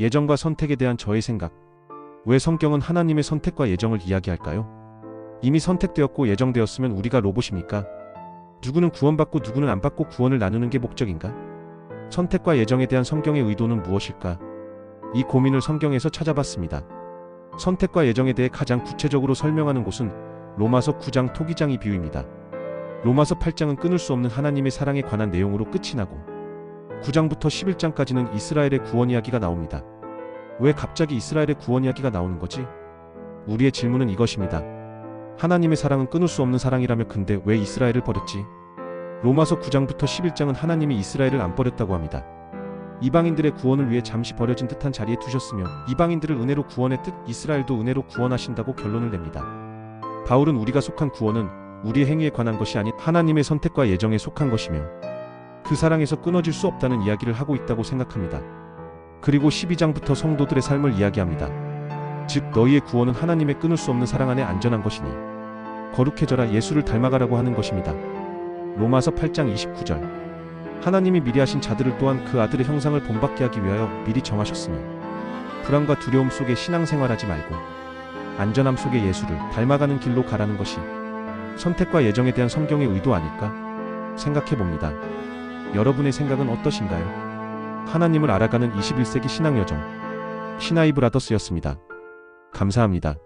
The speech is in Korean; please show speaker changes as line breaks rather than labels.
예정과 선택에 대한 저의 생각. 왜 성경은 하나님의 선택과 예정을 이야기할까요? 이미 선택되었고 예정되었으면 우리가 로봇입니까? 누구는 구원받고 누구는 안 받고 구원을 나누는 게 목적인가? 선택과 예정에 대한 성경의 의도는 무엇일까? 이 고민을 성경에서 찾아봤습니다. 선택과 예정에 대해 가장 구체적으로 설명하는 곳은 로마서 9장 토기장 이 비유입니다. 로마서 8장은 끊을 수 없는 하나님의 사랑에 관한 내용으로 끝이 나고 9장부터 11장까지는 이스라엘의 구원 이야기가 나옵니다. 왜 갑자기 이스라엘의 구원 이야기가 나오는 거지? 우리의 질문은 이것입니다. 하나님의 사랑은 끊을 수 없는 사랑이라며 근데 왜 이스라엘을 버렸지? 로마서 9장부터 11장은 하나님이 이스라엘을 안 버렸다고 합니다. 이방인들의 구원을 위해 잠시 버려진 듯한 자리에 두셨으며 이방인들을 은혜로 구원의 뜻 이스라엘도 은혜로 구원하신다고 결론을 냅니다. 바울은 우리가 속한 구원은 우리의 행위에 관한 것이 아닌 하나님의 선택과 예정에 속한 것이며 그 사랑에서 끊어질 수 없다는 이야기를 하고 있다고 생각합니다. 그리고 12장부터 성도들의 삶을 이야기합니다. 즉 너희의 구원은 하나님의 끊을 수 없는 사랑 안에 안전한 것이니 거룩해져라 예수를 닮아가라고 하는 것입니다. 로마서 8장 29절 하나님이 미리 하신 자들을 또한 그 아들의 형상을 본받게 하기 위하여 미리 정하셨으니 불안과 두려움 속에 신앙생활하지 말고 안전함 속에 예수를 닮아가는 길로 가라는 것이 선택과 예정에 대한 성경의 의도 아닐까 생각해 봅니다. 여러분의 생각은 어떠신가요? 하나님을 알아가는 21세기 신앙 여정 신하이 브라더스였습니다. 감사합니다.